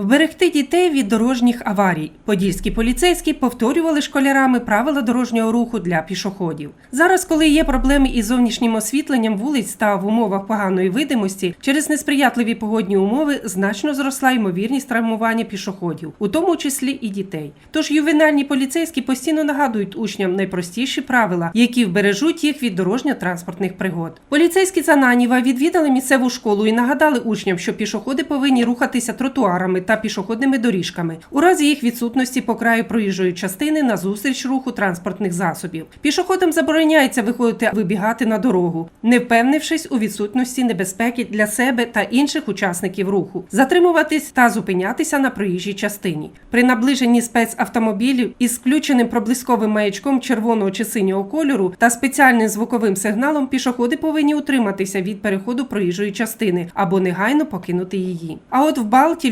Вберегти дітей від дорожніх аварій. Подільські поліцейські повторювали школярами правила дорожнього руху для пішоходів. Зараз, коли є проблеми із зовнішнім освітленням вулиць та в умовах поганої видимості, через несприятливі погодні умови значно зросла ймовірність травмування пішоходів, у тому числі і дітей. Тож ювенальні поліцейські постійно нагадують учням найпростіші правила, які вбережуть їх від дорожньо-транспортних пригод. Поліцейські з Ананіва відвідали місцеву школу і нагадали учням, що пішоходи повинні рухатися тротуарами та пішохідними доріжками у разі їх відсутності по краю проїжджої частини на зустріч руху транспортних засобів. Пішоходам забороняється виходити вибігати на дорогу, не впевнившись у відсутності небезпеки для себе та інших учасників руху, затримуватись та зупинятися на проїжджій частині. При наближенні спецавтомобілів із включеним проблисковим маячком червоного чи синього кольору та спеціальним звуковим сигналом пішоходи повинні утриматися від переходу проїжджої частини або негайно покинути її. А от в Балті,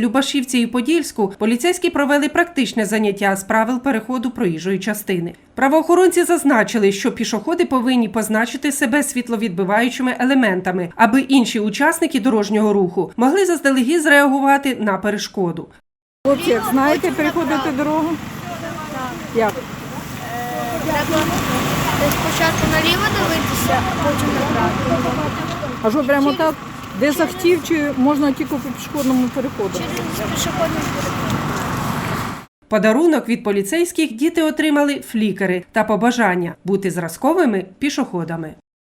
Любашівці і Подільську поліцейські провели практичне заняття з правил переходу проїжджої частини. Правоохоронці зазначили, що пішоходи повинні позначити себе світловідбиваючими елементами, аби інші учасники дорожнього руху могли заздалегідь зреагувати на перешкоду. Хлопці, як знаєте переходити дорогу? Як? Спочатку наліво дивитися, а потім направо. А що прямо так? Де захтів, чи можна тільки по пішохідному переходу? Через пішохідний переход. Подарунок від поліцейських діти отримали флікери та побажання бути зразковими пішоходами.